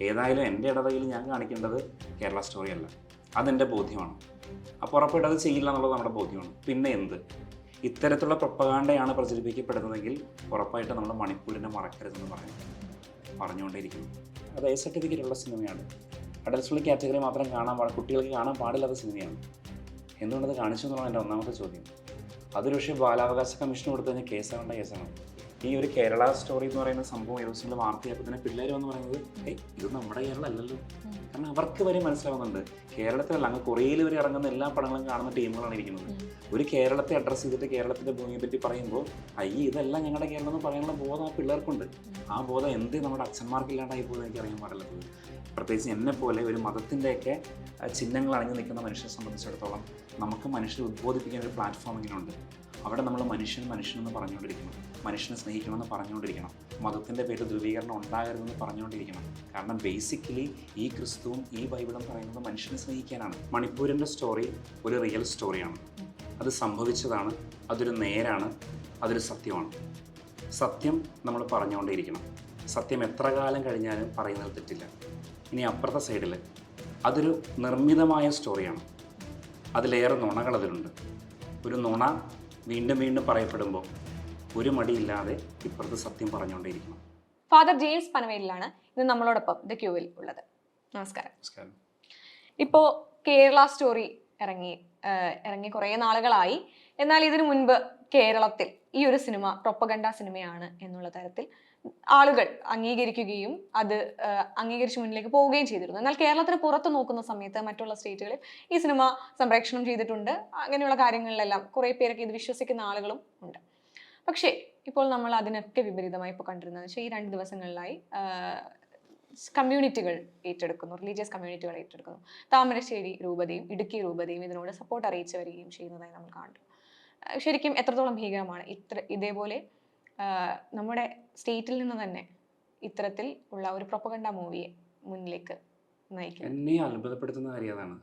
ഏതായാലും എന്റെ ഇടവകയിൽ ഞാൻ കാണിക്കേണ്ടത് കേരള സ്റ്റോറി അല്ല. അതെന്റെ ബോധ്യമാണ്. അപ്പോൾ ഉറപ്പായിട്ട് അത് ചെയ്യില്ല എന്നുള്ളത് നമ്മുടെ ബോധ്യമാണ്. പിന്നെ എന്ത്? ഇത്തരത്തിലുള്ള പ്രൊപ്പകാണ്ടയാണ് പ്രചരിപ്പിക്കപ്പെടുന്നതെങ്കിൽ ഉറപ്പായിട്ട് നമ്മൾ മണിപ്പൂരിനെ മറക്കരുതെന്ന് പറയാം. പറഞ്ഞുകൊണ്ടേയിരിക്കുന്നു. അത് എ സർട്ടിഫിക്കറ്റ് ഉള്ള സിനിമയാണ്. അഡൽസുള്ള കാറ്റഗറി മാത്രം കാണാൻ പാടില്ല കുട്ടികൾക്ക് കാണാൻ പാടില്ലാത്ത സിനിമയാണ്. എന്തുകൊണ്ടത് കാണിച്ചു എന്നുള്ളതാണ് എന്റെ ഒന്നാമത്തെ ചോദ്യം. അതൊരു പക്ഷേ ബാലാവകാശ കമ്മീഷൻ കൊടുത്തു കഴിഞ്ഞാൽ കേസാവേണ്ട കേസാണ്. ഈ ഒരു കേരള സ്റ്റോറി എന്ന് പറയുന്ന സംഭവം ഏകദേശം വാർത്തയായപ്പോൾ തന്നെ പിള്ളേർ വന്ന് പറയുന്നത് ഏയ് ഇത് നമ്മുടെ കേരളം അല്ലല്ലോ കാരണം അവർക്ക് വരെ മനസ്സിലാവുന്നുണ്ട്. കേരളത്തിലല്ല അങ്ങ് കൊറിയയിൽ വരെ ഇറങ്ങുന്ന എല്ലാ പടങ്ങളും കാണുന്ന ടീമുകളാണ് ഇരിക്കുന്നത്. ഒരു കേരളത്തെ അഡ്രസ്സ് ചെയ്തിട്ട് കേരളത്തിന്റെ ഭൂമിയെ പറ്റി പറയുമ്പോൾ അയ്യ ഇതെല്ലാം ഞങ്ങളുടെ കേരളം എന്ന് പറയാനുള്ള ബോധം ആ പിള്ളേർക്കുണ്ട്. ആ ബോധം എന്ത് നമ്മുടെ അച്ഛന്മാർക്ക് ഇല്ലാണ്ടായി പോകുന്നത് എനിക്ക് അറിയാൻ പാടില്ല. പ്രത്യേകിച്ച് എന്നെ പോലെ ഒരു മതത്തിന്റെയൊക്കെ ചിഹ്നങ്ങൾ അണിഞ്ഞു നിൽക്കുന്ന മനുഷ്യരെ സംബന്ധിച്ചിടത്തോളം നമുക്ക് മനുഷ്യരെ ഉദ്ബോധിപ്പിക്കാൻ ഒരു പ്ലാറ്റ്ഫോം ഇങ്ങനെയുണ്ട് അവിടെ നമ്മൾ മനുഷ്യൻ മനുഷ്യനെന്ന് പറഞ്ഞുകൊണ്ടിരിക്കണം മനുഷ്യനെ സ്നേഹിക്കണമെന്ന് പറഞ്ഞുകൊണ്ടിരിക്കണം. മതത്തിന്റെ പേരിൽ ധ്രുവീകരണം ഉണ്ടാകരുതെന്ന് പറഞ്ഞുകൊണ്ടിരിക്കണം. കാരണം ബേസിക്കലി ഈ ക്രിസ്തുവും ഈ ബൈബിളും പറയുന്നത് മനുഷ്യനെ സ്നേഹിക്കാനാണ്. മണിപ്പൂരിന്റെ സ്റ്റോറി ഒരു റിയൽ സ്റ്റോറിയാണ് അത് സംഭവിച്ചതാണ് അതൊരു നേരാണ് അതൊരു സത്യമാണ്. സത്യം നമ്മൾ പറഞ്ഞുകൊണ്ടേയിരിക്കണം സത്യം എത്ര കാലം കഴിഞ്ഞാലും പറയുന്നത് തെറ്റില്ല. ഇനി അപ്പുറത്തെ സൈഡിൽ അതൊരു നിർമ്മിതമായ സ്റ്റോറിയാണ് അതിലേറെ നുണകൾ അതിലുണ്ട്. ഒരു നുണ വീണ്ടും വീണ്ടും പറയപ്പെടുമ്പോൾ ഒരു മടിയില്ലാതെ ഇപ്പുറത്ത് സത്യം പറഞ്ഞുകൊണ്ടേയിരിക്കണം ഫാദർ ജെയിംസ് പനവേലിലാണ് ഇന്ന് നമ്മളോടൊപ്പം ദ ക്യൂവിൽ ഉള്ളത്. നമസ്കാരം. നമസ്കാരം. ഇപ്പോൾ കേരള സ്റ്റോറി ഇറങ്ങി ഇറങ്ങി കുറേ നാളുകളായി. എന്നാൽ ഇതിനു മുൻപ് കേരളത്തിൽ ഈ ഒരു സിനിമ പ്രൊപ്പഗണ്ട സിനിമയാണ് എന്നുള്ള തരത്തിൽ ആളുകൾ അംഗീകരിക്കുകയും അത് അംഗീകരിച്ച് മുന്നിലേക്ക് പോവുകയും ചെയ്തിരുന്നു. എന്നാൽ കേരളത്തിന് പുറത്ത് നോക്കുന്ന സമയത്ത് മറ്റുള്ള സ്റ്റേറ്റുകളിൽ ഈ സിനിമ സംപ്രേഷണം ചെയ്തിട്ടുണ്ട്. അങ്ങനെയുള്ള കാര്യങ്ങളിലെല്ലാം കുറേ പേരൊക്കെ ഇത് വിശ്വസിക്കുന്ന ആളുകളും ഉണ്ട്. പക്ഷേ ഇപ്പോൾ നമ്മൾ അതിനൊക്കെ വിപരീതമായി ഇപ്പോൾ കണ്ടിരുന്നത് വെച്ചാൽ ഈ രണ്ട് ദിവസങ്ങളിലായി കമ്മ്യൂണിറ്റികൾ ഏറ്റെടുക്കുന്നു റിലീജിയസ് കമ്മ്യൂണിറ്റികൾ ഏറ്റെടുക്കുന്നു. താമരശ്ശേരി രൂപതയും ഇടുക്കി രൂപതയും ഇതിനോട് സപ്പോർട്ട് അറിയിച്ചു വരികയും ചെയ്യുന്നതായി നമ്മൾ കാണുന്നു. ശരിക്കും എത്രത്തോളം ഭീകരമാണ്? ഇത്ര ഇതേപോലെ നമ്മുടെ സ്റ്റേറ്റിൽ നിന്ന് തന്നെ ഇത്തരത്തിൽ ഉള്ള ഒരു പ്രൊപ്പഗണ്ട മൂവിയെ മുന്നിലേക്ക് നയിക്കും എന്നെ അത്ഭുതപ്പെടുത്തുന്ന കാര്യം അതാണ്.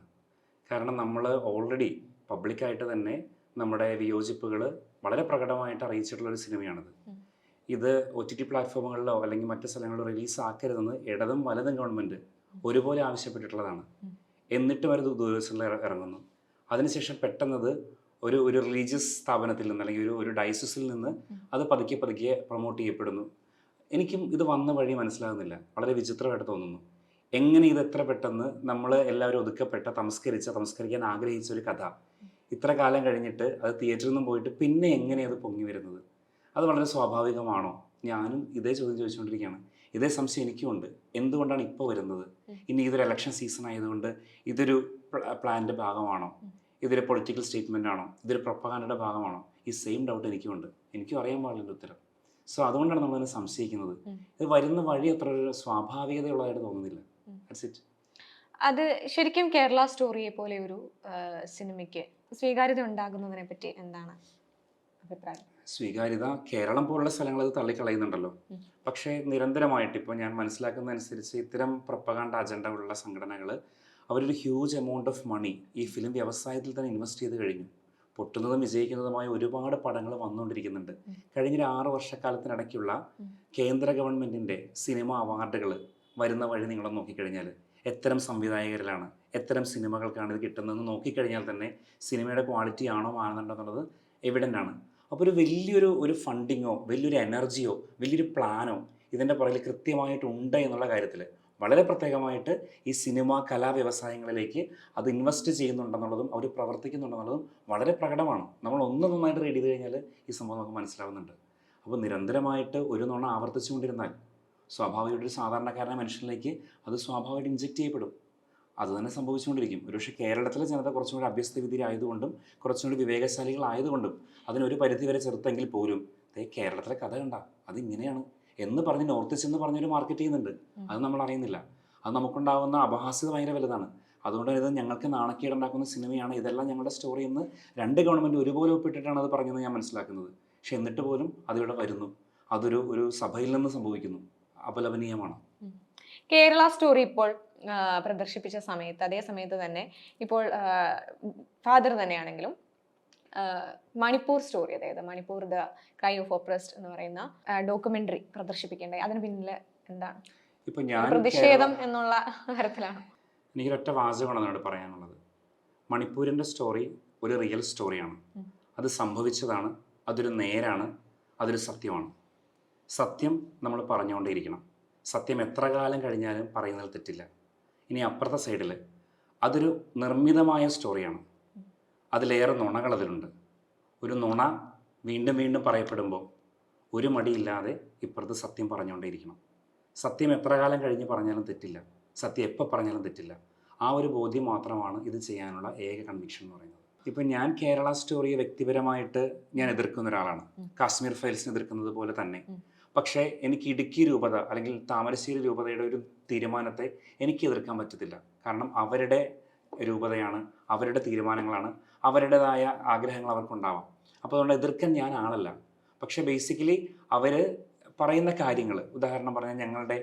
കാരണം നമ്മൾ ഓൾറെഡി പബ്ലിക്കായിട്ട് തന്നെ നമ്മുടെ വിയോജിപ്പുകൾ വളരെ പ്രകടമായിട്ട് അറിയിച്ചിട്ടുള്ള ഒരു സിനിമയാണിത്. ഇത് ഒ ടി ടി പ്ലാറ്റ്ഫോമുകളിലോ അല്ലെങ്കിൽ മറ്റു സ്ഥലങ്ങളിലോ റിലീസ് ആക്കരുതെന്ന് ഇടതും വലതും ഗവൺമെന്റ് ഒരുപോലെ ആവശ്യപ്പെട്ടിട്ടുള്ളതാണ്. എന്നിട്ടും അവർ ദൂരദർശനിൽ ഇറങ്ങുന്നു. അതിനുശേഷം പെട്ടെന്നത് ഒരു ഒരു റിലീജിയസ് സ്ഥാപനത്തിൽ നിന്ന് അല്ലെങ്കിൽ ഒരു ഒരു ഡയസിസിൽ നിന്ന് അത് പതുക്കെ പതുക്കെ പ്രൊമോട്ട് ചെയ്യപ്പെടുന്നു. എനിക്കും ഇത് വന്ന വഴി മനസ്സിലാകുന്നില്ല. വളരെ വിചിത്രമായിട്ട് തോന്നുന്നു. എങ്ങനെ ഇത് എത്ര പെട്ടെന്ന് നമ്മൾ എല്ലാവരും ഒതുക്കപ്പെട്ട തമസ്കരിച്ച തമസ്കരിക്കാൻ ആഗ്രഹിച്ച ഒരു കഥ ഇത്ര കാലം കഴിഞ്ഞിട്ട് അത് തിയേറ്ററിൽ നിന്നും പോയിട്ട് പിന്നെ എങ്ങനെയത് പൊങ്ങി വരുന്നത്? അത് വളരെ സ്വാഭാവികമാണോ? ഞാനും ഇതേ ചോദ്യം ചോദിച്ചുകൊണ്ടിരിക്കുകയാണ്. ഇതേ സംശയം എനിക്കുമുണ്ട് എന്തുകൊണ്ടാണ് ഇപ്പോൾ വരുന്നത്? ഇനി ഇതൊരു ഇലക്ഷൻ സീസൺ ആയതുകൊണ്ട് ഇതൊരു പ്ലാനിന്റെ ഭാഗമാണോ? ഇതൊരു പൊളിറ്റിക്കൽ സ്റ്റേറ്റ്മെന്റ് ആണോ? ഇതൊരു പ്രൊപ്പകാണ്ടയുടെ ഭാഗമാണോ? ഈ സെയിം ഡൗട്ട് എനിക്കുമുണ്ട്. എനിക്കും അറിയാൻ പാടില്ല ഉത്തരം. സോ അതുകൊണ്ടാണ് നമ്മളതിനെ സംശയിക്കുന്നത്. ഇത് വരുന്ന വഴി അത്ര ഒരു സ്വാഭാവികതയുള്ളതായിട്ട് തോന്നുന്നില്ല. ഉം. അത് ശരിക്കും കേരള സ്റ്റോറിയെ പോലെ ഒരു സിനിമയ്ക്ക് സ്വീകാര്യത ഉണ്ടാകുന്നതിനെ പറ്റി എന്താണ് അഭിപ്രായം? സ്വീകാര്യത കേരളം പോലുള്ള സ്ഥലങ്ങൾ അത് തള്ളിക്കളയുന്നുണ്ടല്ലോ. പക്ഷേ നിരന്തരമായിട്ട് ഇപ്പോൾ ഞാൻ മനസ്സിലാക്കുന്നതനുസരിച്ച് ഇത്തരം പ്രപ്പകാണ്ട അജണ്ട ഉള്ള സംഘടനകൾ അവരൊരു ഹ്യൂജ് എമൗണ്ട് ഓഫ് മണി ഈ ഫിലിം വ്യവസായത്തിൽ തന്നെ ഇൻവെസ്റ്റ് ചെയ്ത് കഴിഞ്ഞു. പൊട്ടുന്നതും വിജയിക്കുന്നതുമായ ഒരുപാട് പടങ്ങൾ വന്നുകൊണ്ടിരിക്കുന്നുണ്ട് കഴിഞ്ഞ കഴിഞ്ഞൊരു ആറ് വർഷക്കാലത്തിനിടയ്ക്കുള്ള കേന്ദ്ര ഗവൺമെന്റിന്റെ സിനിമ അവാർഡുകൾ വരുന്ന വഴി നിങ്ങൾ നോക്കിക്കഴിഞ്ഞാൽ എത്തരം സംവിധായകരിലാണ് എത്തരം സിനിമകൾക്കാണ് ഇത് കിട്ടുന്നതെന്ന് നോക്കിക്കഴിഞ്ഞാൽ തന്നെ സിനിമയുടെ ക്വാളിറ്റി ആണോ മാനദണ്ഡം എന്നുള്ളത് എവിഡന്റ് ആണ്. അപ്പോൾ ഒരു വലിയൊരു ഒരു ഫണ്ടിങ്ങോ വലിയൊരു എനർജിയോ വലിയൊരു പ്ലാനോ ഇതിന്റെ പുറകിൽ കൃത്യമായിട്ടുണ്ട് എന്നുള്ള കാര്യത്തിൽ വളരെ പ്രത്യേകമായിട്ട് ഈ സിനിമ കലാ വ്യവസായങ്ങളിലേക്ക് അത് ഇൻവെസ്റ്റ് ചെയ്യുന്നുണ്ടെന്നുള്ളതും അവർ പ്രവർത്തിക്കുന്നുണ്ടെന്നുള്ളതും വളരെ പ്രകടമാണ്. നമ്മൾ ഒന്ന് നന്നായിട്ട് റീഡ് ചെയ്ത് കഴിഞ്ഞാൽ ഈ സംഭവം നമുക്ക് മനസ്സിലാവുന്നുണ്ട്. അപ്പോൾ നിരന്തരമായിട്ട് ഒരു നോണം ആവർത്തിച്ചുകൊണ്ടിരുന്നാൽ സ്വാഭാവികമായിട്ട് ഒരു സാധാരണക്കാരനായ മനുഷ്യനിലേക്ക് അത് സ്വാഭാവികമായിട്ട് ഇഞ്ചെക്ട് ചെയ്യപ്പെടും. അത് തന്നെ സംഭവിച്ചുകൊണ്ടിരിക്കും. ഒരുപക്ഷെ കേരളത്തിലെ ജനത കുറച്ചും കൂടി അഭ്യസ്തവിദ്യരായതുകൊണ്ടും കുറച്ചും കൂടി വിവേകശാലികളായതുകൊണ്ടും അതിനൊരു പരിധി വരെ ചെറുത്തെങ്കിൽ പോലും അതേ കേരളത്തിലെ കഥ കണ്ട അതിങ്ങനെയാണ് എന്ന് പറഞ്ഞ് നോർത്ത് ഈസ്റ്റ് എന്ന് പറഞ്ഞൊരു മാർക്കറ്റ് ചെയ്യുന്നുണ്ട്. അത് നമ്മൾ അറിയുന്നില്ല അത് നമുക്കുണ്ടാകുന്ന അപഹാസ്യത ഭയങ്കര വലുതാണ്. അതുകൊണ്ട് ഇത് ഞങ്ങൾക്ക് നാണക്കേടുണ്ടാക്കുന്ന സിനിമയാണ്. ഇതെല്ലാം ഞങ്ങളുടെ സ്റ്റോറി എന്ന് രണ്ട് ഗവൺമെന്റ് ഒരുപോലെ ഒപ്പിട്ടിട്ടാണ് അത് പറഞ്ഞതെന്ന് ഞാൻ മനസ്സിലാക്കുന്നത്. പക്ഷെ എന്നിട്ട് പോലും അതിവിടെ വരുന്നു. അതൊരു ഒരു സഭയിൽ നിന്ന് സംഭവിക്കുന്നു. അപലപനീയമാണ്. കേരള സ്റ്റോറി ഇപ്പോൾ പ്രദർശിപ്പിച്ച സമയത്ത് അതേ സമയത്ത് തന്നെ ഇപ്പോൾ ഫാദർ തന്നെയാണെങ്കിലും മണിപ്പൂർ സ്റ്റോറി അതായത് Manipur the cry of oppressed എന്ന് പറയുന്ന ഡോക്യുമെന്ററി പ്രദർശിപ്പിക്കേണ്ടത്. അതിന് പിന്നിൽ എന്താണ്? ഇപ്പൊ ഞാൻ പ്രതിഷേധം എന്നുള്ള തരത്തിലാണ്. എനിക്കൊരൊറ്റ വാചകമാണ് എന്നോട് പറയാനുള്ളത്. മണിപ്പൂരിന്റെ സ്റ്റോറി ഒരു റിയൽ സ്റ്റോറിയാണ്. അത് സംഭവിച്ചതാണ് അതൊരു നേരാണ് അതൊരു സത്യമാണ്. സത്യം നമ്മൾ പറഞ്ഞുകൊണ്ടേയിരിക്കണം. സത്യം എത്ര കാലം കഴിഞ്ഞാലും പറയുന്നതിൽ തെറ്റില്ല. ഇനി അപ്പുറത്തെ സൈഡിൽ അതൊരു നിർമ്മിതമായ സ്റ്റോറിയാണ്. അതിലേറെ നുണകൾ അതിലുണ്ട്. ഒരു നുണ വീണ്ടും വീണ്ടും പറയപ്പെടുമ്പോൾ ഒരു മടിയില്ലാതെ ഇപ്പുറത്ത് സത്യം പറഞ്ഞുകൊണ്ടേയിരിക്കണം. സത്യം എത്ര കാലം കഴിഞ്ഞ് പറഞ്ഞാലും തെറ്റില്ല. സത്യം എപ്പോൾ പറഞ്ഞാലും തെറ്റില്ല. ആ ഒരു ബോധ്യം മാത്രമാണ് ഇത് ചെയ്യാനുള്ള ഏക കൺവിക്ഷൻ എന്ന് പറയുന്നത്. ഇപ്പം ഞാൻ കേരള സ്റ്റോറിയെ വ്യക്തിപരമായിട്ട് ഞാൻ എതിർക്കുന്ന ഒരാളാണ്. കാശ്മീർ ഫയൽസിനെ എതിർക്കുന്നത് പോലെ തന്നെ. പക്ഷേ എനിക്ക് ഇടുക്കി രൂപത അല്ലെങ്കിൽ താമരശ്ശേരി രൂപതയുടെ ഒരു തീരുമാനത്തെ എനിക്ക് എതിർക്കാൻ പറ്റത്തില്ല. കാരണം അവരുടെ രൂപതയാണ് അവരുടെ തീരുമാനങ്ങളാണ് അവരുടേതായ ആഗ്രഹങ്ങൾ അവർക്കുണ്ടാവാം. അപ്പോൾ അതുകൊണ്ട് എതിർക്കാൻ ഞാൻ ആളല്ല. പക്ഷേ ബേസിക്കലി അവർ പറയുന്ന കാര്യങ്ങൾ ഉദാഹരണം പറഞ്ഞാൽ ഞങ്ങളുടെ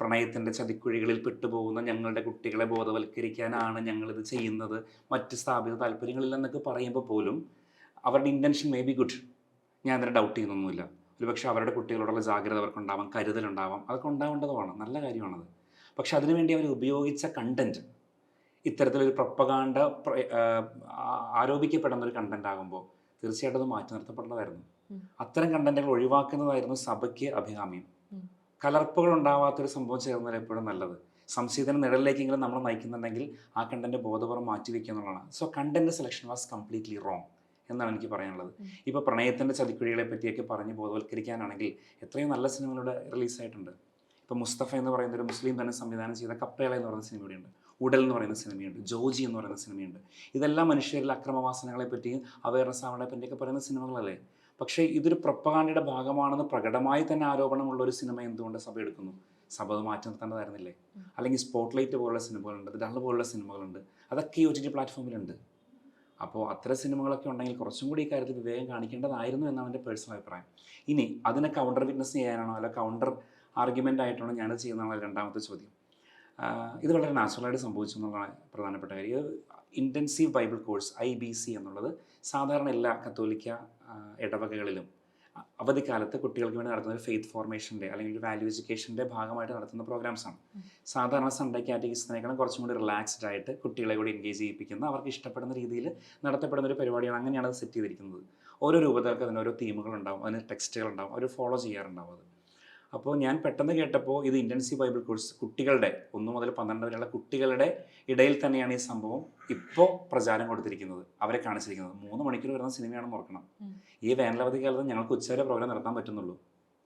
പ്രണയത്തിന്റെ ചതിക്കുഴികളിൽ പെട്ടുപോകുന്ന ഞങ്ങളുടെ കുട്ടികളെ ബോധവൽക്കരിക്കാനാണ് ഞങ്ങളിത് ചെയ്യുന്നത് മറ്റ് സ്ഥാപിത താല്പര്യങ്ങളില്ലെന്നൊക്കെ പറയുമ്പോൾ പോലും അവരുടെ ഇന്റൻഷൻ മേ ബി ഗുഡ് ഞാൻ അതിനെ ഡൗട്ട് ചെയ്യുന്നൊന്നുമില്ല. ഒരുപക്ഷെ അവരുടെ കുട്ടികളോടുള്ള ജാഗ്രത അവർക്കുണ്ടാവാം കരുതലുണ്ടാവാം അതൊക്കെ ഉണ്ടാവേണ്ടതുമാണ് നല്ല കാര്യമാണത്. പക്ഷെ അതിനുവേണ്ടി അവർ ഉപയോഗിച്ച കണ്ടന്റ് ഇത്തരത്തിലൊരു പ്രൊപ്പകാണ്ട ആരോപിക്കപ്പെടുന്ന ഒരു കണ്ടന്റ് ആകുമ്പോൾ തീർച്ചയായിട്ടും അത് മാറ്റി നിർത്തപ്പെടേണ്ടതായിരുന്നു അത്തരം കണ്ടന്റുകൾ ഒഴിവാക്കുന്നതായിരുന്നു സഭയ്ക്ക് അഭികാമ്യം. കലർപ്പുകൾ ഉണ്ടാവാത്തൊരു സംഭവം ചേർന്നാൽ എപ്പോഴും നല്ലത്. സംശയത്തിന് നിഴലിലേക്കെങ്കിലും നമ്മൾ നയിക്കുന്നുണ്ടെങ്കിൽ ആ കണ്ടന്റ് ബോധപൂർവം മാറ്റി വെക്കുക എന്നുള്ളതാണ്. So content selection was completely wrong എന്നാണ് എനിക്ക് പറയാനുള്ളത്. ഇപ്പോൾ പ്രണയത്തിന്റെ ചതിക്കുഴികളെ പറ്റിയൊക്കെ പറഞ്ഞ് ബോധവൽക്കരിക്കാനാണെങ്കിൽ എത്രയോ നല്ല സിനിമകളുടെ റിലീസായിട്ടുണ്ട്. ഇപ്പോൾ മുസ്തഫ എന്ന് പറയുന്ന ഒരു മുസ്ലിം തന്നെ സംവിധാനം ചെയ്ത കപ്പേള എന്ന് പറയുന്ന സിനിമയുണ്ട്. ഉടൽ എന്ന് പറയുന്ന സിനിമയുണ്ട്. ജോജി എന്ന് പറയുന്ന സിനിമയുണ്ട്. ഇതെല്ലാം മനുഷ്യരിലെ അക്രമവാസനകളെ പറ്റിയും അവയർനെസ് ആവണെ പറ്റിയൊക്കെ പറയുന്ന സിനിമകളല്ലേ? പക്ഷേ ഇതൊരു പ്രപ്പകാണ്ടിയുടെ ഭാഗമാണെന്ന് പ്രകടമായി തന്നെ ആരോപണമുള്ള ഒരു സിനിമ എന്തുകൊണ്ട് സഭ എടുക്കുന്നു? സഭ അത് മാറ്റി നിർത്തേണ്ടതായിരുന്നില്ലേ? അല്ലെങ്കിൽ സ്പോട്ട്ലൈറ്റ് പോലുള്ള സിനിമകളുണ്ട് ഡള്ള പോലുള്ള സിനിമകളുണ്ട്. അതൊക്കെ ടി പ്ലാറ്റ്ഫോമിലുണ്ട്. അപ്പോൾ അത്തരം സിനിമകളൊക്കെ ഉണ്ടെങ്കിൽ കുറച്ചും കൂടി ഈ കാര്യത്തിൽ വിവേകം കാണിക്കേണ്ടതായിരുന്നു എന്നാണ് എന്റെ പേഴ്സണൽ അഭിപ്രായം. ഇനി അതിനെ കൗണ്ടർ വിറ്റ്നസ് ചെയ്യാനാണോ അല്ല കൗണ്ടർ ആർഗ്യുമെന്റ് ആയിട്ടാണോ ഞാനത് ചെയ്യുന്നതാണ് രണ്ടാമത്തെ ചോദ്യം. ഇത് വളരെ നാച്ചുറലായിട്ട് സംഭവിച്ചു എന്നുള്ളതാണ് പ്രധാനപ്പെട്ട കാര്യം. ഇത് intensive Bible course I B C എന്നുള്ളത് സാധാരണ എല്ലാ കത്തോലിക്ക ഇടവകകളിലും അവധിക്കാലത്ത് കുട്ടികൾക്ക് വേണ്ടി നടത്തുന്ന ഒരു ഫെയ്ത്ത് ഫോർമേഷന്റെ അല്ലെങ്കിൽ ഒരു വാല്യൂ എഡ്യൂക്കേഷന്റെ ഭാഗമായിട്ട് നടത്തുന്ന പ്രോഗ്രാംസ് ആണ്. സാധാരണ സൺഡേ കാറ്റഗറീസിനേക്കാളും കുറച്ചും കൂടി റിലാക്സ്ഡ് ആയിട്ട് കുട്ടികളെ കൂടി എൻഗേജ് ചെയ്യിപ്പിക്കുന്ന അവർക്ക് ഇഷ്ടപ്പെടുന്ന രീതിയിൽ നടത്തപ്പെടുന്ന ഒരു പരിപാടിയാണ് അങ്ങനെയാണ് അത് സെറ്റ് ചെയ്തിരിക്കുന്നത്. ഓരോ രൂപതകൾക്ക് അതിന് ഓരോ തീമുകൾ ഉണ്ടാവും അതിന് ടെക്സ്റ്റുകൾ ഉണ്ടാവും അവർ ഫോളോ ചെയ്യാറുണ്ടാവും അത്. അപ്പോൾ ഞാൻ പെട്ടെന്ന് കേട്ടപ്പോൾ ഇത് ഇന്റൻസീവ് ബൈബിൾ കോഴ്സ് കുട്ടികളുടെ ഒന്ന് മുതൽ പന്ത്രണ്ട് വരെയുള്ള കുട്ടികളുടെ ഇടയിൽ തന്നെയാണ് ഈ സംഭവം ഇപ്പോൾ പ്രചാരം കൊടുത്തിരിക്കുന്നത് അവരെ കാണിച്ചിരിക്കുന്നത്. മൂന്ന് മണിക്കൂർ വരുന്ന സിനിമയാണെന്ന് ഓർക്കണം. ഈ വേനലവധി കാലത്ത് ഞങ്ങൾക്ക് ഉച്ചവരെ പ്രോഗ്രാം നടത്താൻ പറ്റുന്നുള്ളൂ.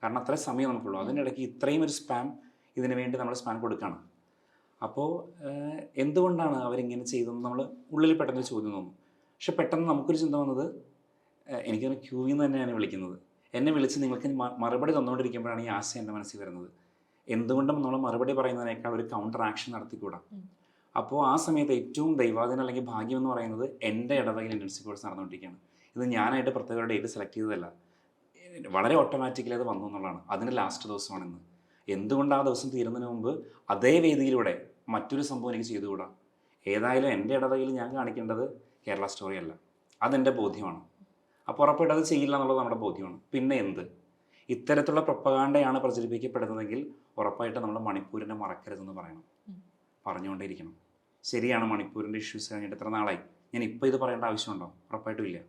കാരണം അത്രയും സമയം നമുക്കുള്ളൂ. അതിനിടയ്ക്ക് ഇത്രയും ഒരു സ്പാം ഇതിനു വേണ്ടി നമ്മൾ സ്പാൻ കൊടുക്കുകയാണ്. അപ്പോൾ എന്തുകൊണ്ടാണ് അവരിങ്ങനെ ചെയ്തതെന്ന് നമ്മൾ ഉള്ളിൽ പെട്ടെന്ന് ചോദ്യം തോന്നും. പക്ഷെ പെട്ടെന്ന് നമുക്കൊരു ചിന്ത വന്നത് എനിക്കതിനെ ക്യൂവിൽ നിന്ന് തന്നെയാണ് വിളിക്കുന്നത്. എന്നെ വിളിച്ച് നിങ്ങൾക്ക് മറുപടി തന്നുകൊണ്ടിരിക്കുമ്പോഴാണ് ഈ ആശയം എന്റെ മനസ്സിൽ വരുന്നത്. എന്തുകൊണ്ടും നമ്മൾ മറുപടി പറയുന്നതിനേക്കാൾ ഒരു കൗണ്ടർ ആക്ഷൻ നടത്തിക്കൂടാ. അപ്പോൾ ആ സമയത്ത് ഏറ്റവും ദൈവാധീനം അല്ലെങ്കിൽ ഭാഗ്യം എന്ന് പറയുന്നത് എന്റെ ഇടവകയിൽ ഇന്റൻസീവ് കോഴ്സ് നടന്നുകൊണ്ടിരിക്കുകയാണ്. ഇത് ഞാനായിട്ട് പ്രത്യേക ഡേറ്റ് സെലക്ട് ചെയ്തതല്ല. വളരെ ഓട്ടോമാറ്റിക്കലി അത് വന്നു എന്നുള്ളതാണ്. അതിന്റെ ലാസ്റ്റ് ദിവസമാണ് ഇന്ന് എന്തുകൊണ്ട് ആ ദിവസം തീരുന്നതിന് മുമ്പ് അതേ വേദിയിലൂടെ മറ്റൊരു സംഭവം എനിക്ക് ചെയ്തുകൂടാ? ഏതായാലും എന്റെ ഇടവകയിൽ ഞാൻ കാണിക്കേണ്ടത് കേരള സ്റ്റോറിയല്ല അതെന്റെ ബോധ്യമാണ്. അപ്പോൾ ഉറപ്പായിട്ട് അത് ചെയ്യില്ല എന്നുള്ളത് നമ്മുടെ ബോധ്യമാണ്. പിന്നെ എന്ത്? ഇത്തരത്തിലുള്ള പ്രൊപ്പകാണ്ടയാണ് പ്രചരിപ്പിക്കപ്പെടുന്നതെങ്കിൽ ഉറപ്പായിട്ട് നമ്മൾ മണിപ്പൂരിനെ മറക്കരുതെന്ന് പറയണം. പറഞ്ഞുകൊണ്ടേയിരിക്കണം. ശരിയാണ് മണിപ്പൂരിന്റെ ഇഷ്യൂസ് കഴിഞ്ഞിട്ട് എത്ര നാളായി. ഞാൻ ഇപ്പോൾ ഇത് പറയേണ്ട ആവശ്യമുണ്ടോ? ഉറപ്പായിട്ടും ഇല്ല.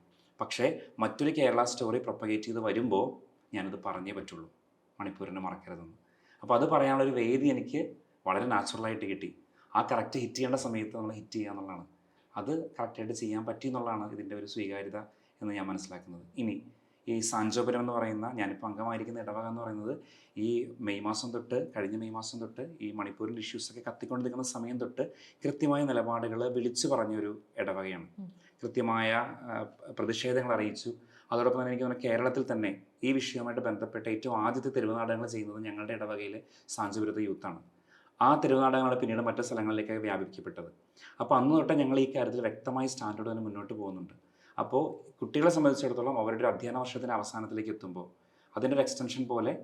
പക്ഷേ മറ്റൊരു കേരള സ്റ്റോറി പ്രൊപ്പഗേറ്റ് ചെയ്ത് വരുമ്പോൾ ഞാനത് പറഞ്ഞേ പറ്റുള്ളൂ. മണിപ്പൂരിനെ മറക്കരുതെന്ന്. അപ്പോൾ അത് പറയാനുള്ള ഒരു വേദി എനിക്ക് വളരെ നാച്ചുറലായിട്ട് കിട്ടി. ആ കറക്റ്റ് ഹിറ്റ് ചെയ്യേണ്ട സമയത്ത് നമ്മൾ ഹിറ്റ് ചെയ്യുക എന്നുള്ളതാണ്. അത് കറക്റ്റായിട്ട് ചെയ്യാൻ പറ്റി എന്നുള്ളതാണ് ഇതിന്റെ ഒരു സ്വീകാര്യത. എന്ന് ഞാൻ മനസ്സിലാക്കുന്നത്. ഇനി ഈ സാഞ്ചോപുരം എന്ന് പറയുന്ന ഞാനിപ്പോൾ അംഗമായിരിക്കുന്ന ഇടവക എന്ന് പറയുന്നത് ഈ മെയ് മാസം തൊട്ട് കഴിഞ്ഞ മെയ് മാസം തൊട്ട് ഈ മണിപ്പൂരിൽ ഇഷ്യൂസൊക്കെ കത്തിക്കൊണ്ട് നിൽക്കുന്ന സമയം തൊട്ട് കൃത്യമായ നിലപാടുകൾ വിളിച്ചു പറഞ്ഞൊരു ഇടവകയാണ്. കൃത്യമായ പ്രതിഷേധങ്ങൾ അറിയിച്ചു. അതോടൊപ്പം തന്നെ എനിക്ക് തോന്നുന്നു കേരളത്തിൽ തന്നെ ഈ വിഷയവുമായിട്ട് ബന്ധപ്പെട്ട ഏറ്റവും ആദ്യത്തെ തെരുവുനാടകങ്ങൾ ചെയ്യുന്നത് ഞങ്ങളുടെ ഇടവകയിലെ സാഞ്ചുവിരുദ്ധ യൂത്താണ് ആ തെരുവുനാടകങ്ങളാണ് പിന്നീട് മറ്റു സ്ഥലങ്ങളിലേക്ക് വ്യാപിക്കപ്പെട്ടത് അപ്പോൾ അന്ന് തൊട്ട് ഞങ്ങൾ ഈ കാര്യത്തിൽ വ്യക്തമായി സ്റ്റാൻഡേർഡ് തന്നെ മുന്നോട്ട് പോകുന്നുണ്ട്. അപ്പോൾ കുട്ടികളെ സംബന്ധിച്ചിടത്തോളം അവരുടെ ഒരു അധ്യയന വർഷത്തിന്റെ അവസാനത്തിലേക്ക് എത്തുമ്പോൾ അതിന്റെ ഒരു എക്സ്റ്റൻഷൻ പോലെ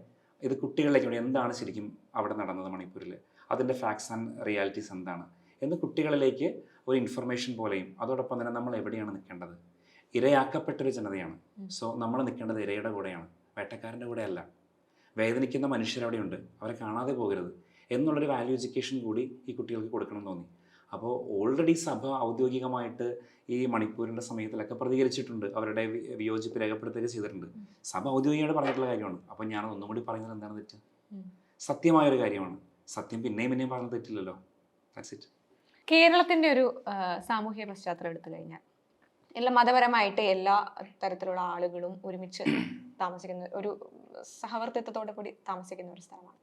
ഇത് കുട്ടികളിലേക്ക് വേണ്ടി എന്താണ് ശരിക്കും അവിടെ നടന്നത് മണിപ്പൂരിൽ അതിന്റെ ഫാക്ട്സ് ആൻഡ് റിയാലിറ്റീസ് എന്താണ്? എന്ന് കുട്ടികളിലേക്ക് ഒരു ഇൻഫർമേഷൻ പോലെയും അതോടൊപ്പം തന്നെ നമ്മൾ എവിടെയാണ് നിൽക്കേണ്ടത്? ഇരയാക്കപ്പെട്ടൊരു ജനതയാണ്. സോ നമ്മൾ നിൽക്കേണ്ടത് ഇരയുടെ കൂടെയാണ്. വേട്ടക്കാരന്റെ കൂടെയല്ല. വേദനിക്കുന്ന മനുഷ്യരവിടെയുണ്ട് അവരെ കാണാതെ പോകരുത്. എന്നുള്ളൊരു വാല്യൂ എഡ്യൂക്കേഷൻ കൂടി ഈ കുട്ടികൾക്ക് കൊടുക്കണം തോന്നി. അപ്പോൾ ഓൾറെഡി സഭ ഔദ്യോഗികമായിട്ട് ഈ മണിപ്പൂരിന്റെ സമയത്തിലൊക്കെ പ്രതികരിച്ചിട്ടുണ്ട്. അവരുടെ വിയോജിപ്പ് രേഖപ്പെടുത്തുകയൊക്കെ ചെയ്തിട്ടുണ്ട്. സഭ ഔദ്യോഗികമായിട്ട് പറഞ്ഞിട്ടുള്ള കാര്യമാണ്. അപ്പം ഞാൻ ഒന്നും കൂടി പറയുന്നത് എന്താണ് തെറ്റ്. സത്യമായൊരു കാര്യമാണ്. സത്യം പിന്നെയും പിന്നെയും പറഞ്ഞത് തെറ്റില്ലല്ലോ. ദാറ്റ്സ് ഇറ്റ് കേരളത്തിന്റെ ഒരു സാമൂഹിക സാമൂഹ്യ പശ്ചാത്തലം എടുത്തു കഴിഞ്ഞാൽ എല്ലാ മതപരമായിട്ട് എല്ലാ തരത്തിലുള്ള ആളുകളും ഒരുമിച്ച് താമസിക്കുന്ന ഒരു സഹവർത്തിത്വത്തോടെ കൂടി താമസിക്കുന്ന ഒരു സ്ഥലമാണ്.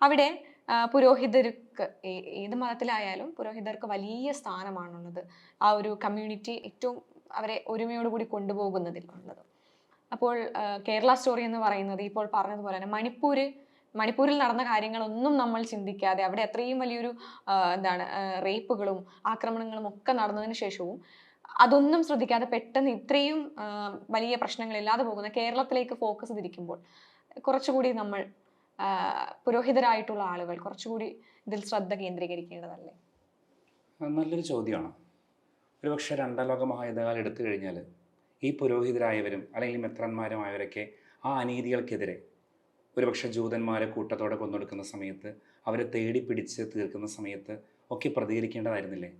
അവിടെ പുരോഹിതർക്ക് ഏത് മതത്തിലായാലും പുരോഹിതർക്ക് വലിയ സ്ഥാനമാണുള്ളത്. ആ ഒരു കമ്മ്യൂണിറ്റി ഏറ്റവും അവരെ ഒരുമയോടുകൂടി കൊണ്ടുപോകുന്നതിൽ ഉള്ളത്. അപ്പോൾ കേരള സ്റ്റോറി എന്ന് പറയുന്നത് ഇപ്പോൾ പറഞ്ഞതുപോലെ തന്നെ മണിപ്പൂര് മണിപ്പൂരിൽ നടന്ന കാര്യങ്ങളൊന്നും നമ്മൾ ചിന്തിക്കാതെ അവിടെ അത്രയും വലിയൊരു എന്താണ് റേപ്പുകളും ആക്രമണങ്ങളും ഒക്കെ നടന്നതിന് ശേഷവും അതൊന്നും ശ്രദ്ധിക്കാതെ പെട്ടെന്ന് ഇത്രയും വലിയ പ്രശ്നങ്ങളില്ലാതെ പോകുന്ന കേരളത്തിലേക്ക് ഫോക്കസ് തിരിക്കുമ്പോൾ കുറച്ചുകൂടി നമ്മൾ പുരോഹിതരായിട്ടുള്ള ആളുകൾ കുറച്ചുകൂടി ഇതിൽ ശ്രദ്ധ കേന്ദ്രീകരിക്കേണ്ടതല്ലേ? നല്ലൊരു ചോദ്യമാണ്. ഒരുപക്ഷെ രണ്ടാം ലോക മഹായുദ്ധകാലം എടുത്തു കഴിഞ്ഞാൽ ഈ പുരോഹിതരായവരും അല്ലെങ്കിൽ മെത്രന്മാരുമായവരൊക്കെ ആ അനീതികൾക്കെതിരെ ഒരുപക്ഷെ ജൂതന്മാരെ കൂട്ടത്തോടെ കൊന്നൊടുക്കുന്ന സമയത്ത് അവരെ തേടി പിടിച്ച് തീർക്കുന്ന സമയത്ത് ഒക്കെ പ്രതികരിക്കേണ്ടതായിരുന്നില്ലേ?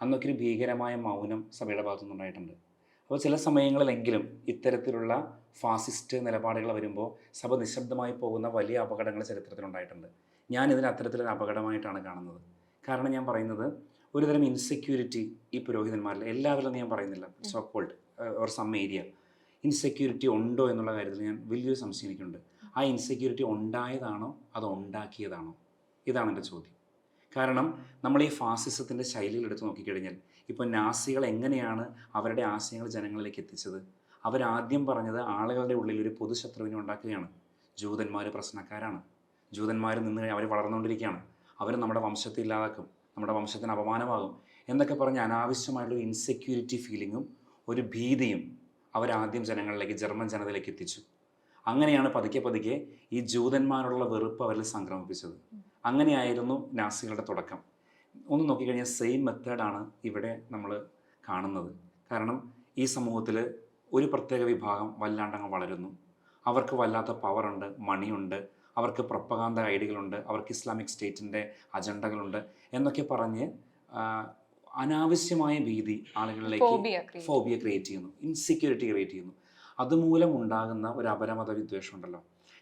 അന്നൊക്കെ ഒരു ഭീകരമായ മൗനം സഭയുടെ ഭാഗത്തുനിന്നുണ്ടായിട്ടുണ്ട്. അപ്പോൾ ചില സമയങ്ങളിലെങ്കിലും ഇത്തരത്തിലുള്ള ഫാസിസ്റ്റ് നിലപാടുകൾ വരുമ്പോൾ സഭ നിശബ്ദമായി പോകുന്ന വലിയ അപകടങ്ങൾ ചരിത്രത്തിലുണ്ടായിട്ടുണ്ട്. ഞാൻ ഇതിന് അത്തരത്തിലൊരു അപകടമായിട്ടാണ് കാണുന്നത്. കാരണം ഞാൻ പറയുന്നത് ഒരുതരം ഇൻസെക്യൂരിറ്റി ഈ പുരോഹിതന്മാരിൽ എല്ലാവരിലും ഞാൻ പറയുന്നില്ല. So called or some area insecurity ഉണ്ടോ എന്നുള്ള കാര്യത്തിൽ ഞാൻ വലിയൊരു സംശയം എനിക്കുണ്ട്. ആ ഇൻസെക്യൂരിറ്റി ഉണ്ടായതാണോ? അത് ഉണ്ടാക്കിയതാണോ? ഇതാണ് എന്റെ ചോദ്യം. കാരണം നമ്മൾ ഈ ഫാസിസത്തിന്റെ ശൈലിയിൽ എടുത്ത് നോക്കിക്കഴിഞ്ഞാൽ ഇപ്പോൾ നാസികൾ എങ്ങനെയാണ് അവരുടെ ആശയങ്ങൾ ജനങ്ങളിലേക്ക് എത്തിച്ചത്? അവരാദ്യം പറഞ്ഞത് ആളുകളുടെ ഉള്ളിൽ ഒരു പൊതുശത്രുവിനെ ഉണ്ടാക്കുകയാണ്. ജൂതന്മാർ പ്രശ്നക്കാരാണ്. ജൂതന്മാർ നിന്ന് അവർ വളർന്നുകൊണ്ടിരിക്കുകയാണ്. അവർ നമ്മുടെ വംശത്തെ ഇല്ലാതാക്കും. നമ്മുടെ വംശത്തിന് അപമാനമാകും. എന്നൊക്കെ പറഞ്ഞ് അനാവശ്യമായിട്ടുള്ള ഇൻസെക്യൂരിറ്റി ഫീലിങ്ങും ഒരു ഭീതിയും അവരാദ്യം ജനങ്ങളിലേക്ക് ജർമ്മൻ ജനതയിലേക്ക് എത്തിച്ചു. അങ്ങനെയാണ് പതുക്കെ പതുക്കെ ഈ ജൂതന്മാരുള്ള വെറുപ്പ് അവരിൽ സംക്രമിപ്പിച്ചത്. അങ്ങനെയായിരുന്നു നാസികളുടെ തുടക്കം. ഒന്ന് നോക്കിക്കഴിഞ്ഞാൽ സെയിം മെത്തേഡാണ് ഇവിടെ നമ്മൾ കാണുന്നത്. കാരണം ഈ സമൂഹത്തിൽ ഒരു പ്രത്യേക വിഭാഗം വല്ലാണ്ടങ്ങ് വളരുന്നു. അവർക്ക് വല്ലാത്ത പവറുണ്ട് മണിയുണ്ട് അവർക്ക് പ്രപ്പകാന്ത ഐഡികളുണ്ട് അവർക്ക് ഇസ്ലാമിക് സ്റ്റേറ്റിന്റെ അജണ്ടകളുണ്ട് എന്നൊക്കെ പറഞ്ഞ് അനാവശ്യമായ ഭീതി ആളുകളിലേക്ക് ഫോബിയ ക്രിയേറ്റ് ചെയ്യുന്നു. ഇൻസെക്യൂരിറ്റി ക്രിയേറ്റ് ചെയ്യുന്നു. അതുമൂലം ഉണ്ടാകുന്ന ഒരു അപരമത വിദ്വേഷം ഉണ്ടല്ലോ